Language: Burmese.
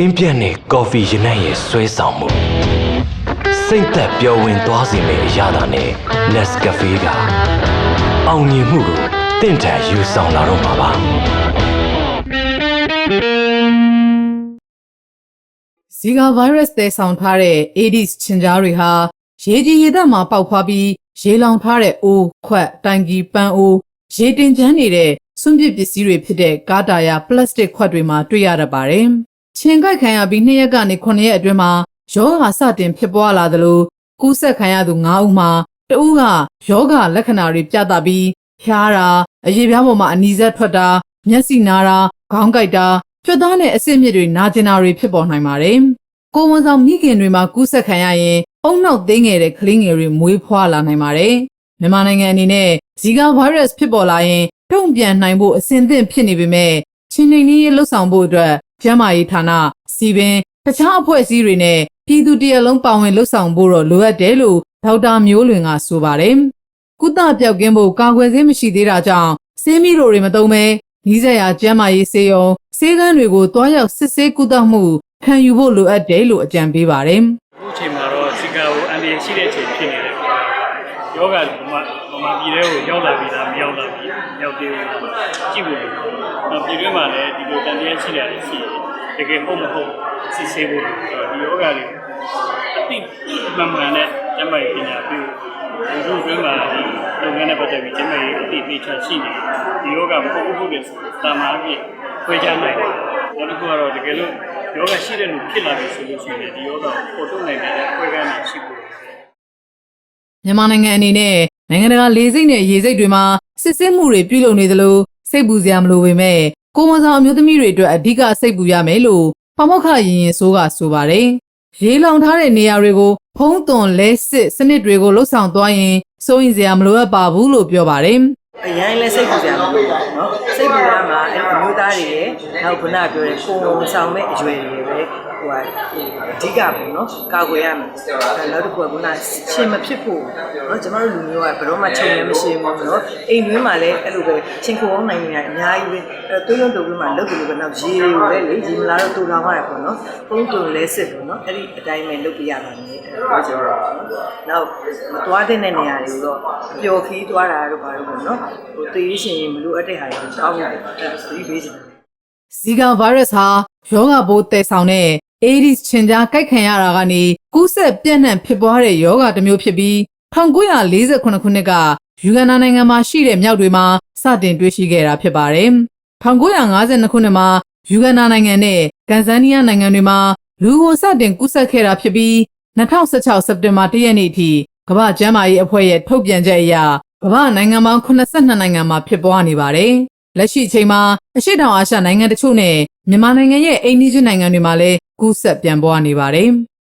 တင်းပြတ်နေကော်ဖီရနံ့ရဲ့ဆွဲဆောင်မှုစိတ်သက်ပျော်ဝင်သွားစေမယ့်အရာသာနဲ့ Nescafe ကအောင်မြင်မှုကိုတင့်တယ်ယူဆောင်လာတော့မှာပါဇီကာဗိုင်းရပ်စ်သယ်ဆောင်ထားတဲ့ AIDS ချင်ကြားတွေဟာရေကြီးရေသက်မှာပေါက်ဖွားပြီးရေလောင်ထားတဲ့အိုးခွက်တိုင်ကြီးပန်းအိုးရေတင်ချမ်းနေတဲ့စွန့်ပစ်ပစ္စည်းတွေဖြစ်တဲ့ကားတာယာပလတ်စတစ်ခွက်တွေမှာတွေ့ရတတ်ပါတယ်။ ချင်ကိုက်ခံရပြီး2ရက်ကနေ9ရက်အတွင်းမှာယောဂါစတင်ဖြစ်ပွားလာသလိုကူးစက်ခံရသူ9ဦးမှာတဦးကယောဂါလက္ခဏာတွေပြသပြီးဖျားတာအရေပြားပေါ်မှာအနီးစပ်ထွက်တာမျက်စိနာတာခေါင်းကိုက်တာကြွက်သားနဲ့အဆစ်မြစ်တွေနာကျင်တာတွေဖြစ်ပေါ်နိုင်ပါတယ်။ကိုယ်ဝန်ဆောင်မိခင်တွေမှာကူးစက်ခံရရင်အုံနောက်သိငယ်တဲ့ကလေးငယ်တွေမွေးဖွားလာနိုင်ပါတယ်။မြန်မာနိုင်ငံအနေနဲ့ဇီကာဗိုင်းရပ်စ်ဖြစ်ပေါ်လာရင်တုံ့ပြန်နိုင်ဖို့အဆင်သင့်ဖြစ်နေပေမဲ့ချင်းနှိမ်နည်းရေးလှုပ်ဆောင်ဖို့အတွက် ကျန်းမာရေးဌာနစီပင်တခြားအဖွဲ့အစည်းတွေနဲ့ပြည်သူတရက်လုံးပါဝင်လှုပ်ဆောင်ဖို့တော့လိုအပ်တယ်လို့ဒေါက်တာမျိုးလွင်ကဆိုပါတယ်။ကုသပြောက်ကင်းဖို့ကာကွယ်ဆေးမရှိသေးတာကြောင့်ဆေးမီတို့တွေမသုံးပဲနီးစပ်ရာကျန်းမာရေးဆေးရုံဆေးကန်းတွေကိုတွားရောက်စစ်ဆေးကုသမှုခံယူဖို့လိုအပ်တယ်လို့အကြံပေးပါတယ်။အခုချိန်မှာတော့စီကာကိုအန်ဒီရှိတဲ့အချိန်ဖြစ်နေတယ်။ ယောဂဗမာဗမာပြည်ထဲကိုရောက်လာပြီလားမရောက်လာပြီ။ရောက်သေးဘူးလား။ကြည့်ဖို့လိုတယ်။နောက်ပြည်တွင်းမှာလည်းဒီလိုတန်တရားရှိတယ်ရှိတယ်။တကယ်ဟုတ်မဟုတ်စစ်ဆေးဖို့လိုတယ်။ဒီယောဂလေးအတိမှန်မှန်နဲ့ကျမကြီးပညာပြုဒီလိုတွင်းမှာဒီလုပ်ငန်းနဲ့ပတ်သက်ပြီးကျမကြီးအတိအကျရှိနေတယ်။ဒီယောဂမဟုတ်ဘူးဟုတ်တယ်တာမာအဖြစ်ခွဲခြားနိုင်တယ်။နောက်တစ်ခုကတော့တကယ်လို့ယောဂရှိတဲ့လူဖြစ်လာပြီဆိုလို့ရှိရင်ဒီယောဂကိုပေါ်ထုတ်နိုင်တဲ့ခွဲကန်းနေရှိဖို့ မြန်မာနိုင်ငံအနေနဲ့နိုင်ငံတကာလေဆိပ်နဲ့ရေဆိပ်တွေမှာစစ်ဆေးမှုတွေပြုလုပ်နေသလိုစိတ်ပူစရာမလိုပေမဲ့ကိုယ်ဝန်ဆောင်အမျိုးသမီးတွေအတွက်အဓိကစိတ်ပူရမယ်လို့ပမောက္ခရင်ရင်ဆိုးကဆိုပါတယ်။ရေလောင်ထားတဲ့နေရာတွေကိုဖုံးသွန်လဲစစ်စနစ်တွေကိုလှုပ်ဆောင်သွားရင်စိုးရင်စရာမလိုအပ်ပါဘူးလို့ပြောပါတယ်။အရင်လဲစိတ်ပူကြမှာပေါ့နော် စိတ်ပူရမှာအဲ့အမျိုးသားတွေရဲ့နောက်ခုနပြောတဲ့ကိုယ်ဆောင်မဲ့အရွယ်တွေပဲဟိုဟာအဓိကပေါ့နော်ကာကွယ်ရမယ်နောက်တစ်ခုကခုနရှင်မဖြစ်ဖို့နော်ကျွန်တော်တို့လူမျိုးကဘယ်တော့မှချိန်လည်းမရှိဘူးနော်အိမ်တွင်းမှာလည်းအဲ့လိုပဲချင်းခိုအောင်နိုင်နေရအများကြီးပဲအဲ့သွေးလုံးတုပ်ပြီးမှလုပ်တယ်လို့ပဲနောက်ရေကိုလည်းလေရေမလာတော့တူလောင်ရတယ်ပေါ့နော်ပုံတုံလဲစစ်ပေါ့နော်အဲ့ဒီအတိုင်းပဲလုပ်ပြရပါမယ်အဲ့ဒါကျွန်တော်နောက်မသွားတဲ့နေရာတွေကိုတော့ပျော်ခီးသွားတာတို့ဘာလို့ပေါ့နော်ဟိုတေးရှင်မလို့အပ်တဲ့ဟာတွေတောင်းတယ်အဲ့ဒါသတိပေးချင်တယ်ဇီကာဗိုင်းရပ်စ်ဟာယောဂဘိုးတည်ဆောင်တဲ့ AIDS ချင်ကြားကိုက်ခံရတာကနေကူးစက်ပြန့်နှံ့ဖြစ်ပွားတဲ့ယောဂတစ်မျိုးဖြစ်ပြီး1948ခုနှစ်ကယူဂန်ဒါနိုင်ငံမှာရှိတဲ့မြောက်တွေမှာစတင်တွေ့ရှိခဲ့တာဖြစ်ပါတယ်။1952ခုနှစ်မှာယူဂန်ဒါနိုင်ငံနဲ့ကန်ဇန်နီးယားနိုင်ငံတွေမှာလူကိုစတင်ကူးစက်ခဲ့တာဖြစ်ပြီး2016စက်တင်ဘာ1ရက်နေ့အထိကမ္ဘာ့ကျန်းမာရေးအဖွဲ့ရဲ့ထုတ်ပြန်ချက်အရကမ္ဘာ့နိုင်ငံပေါင်း82နိုင်ငံမှာဖြစ်ပွားနေပါတယ်။ လက်ရှိအချိန်မှာအရှိတောင်အာရှနိုင်ငံတချို့နဲ့မြန်မာနိုင်ငံရဲ့အိန္ဒိယနိုင်ငံတွေမှာလည်းကူးစက်ပြန်ပွားနေပါတယ်။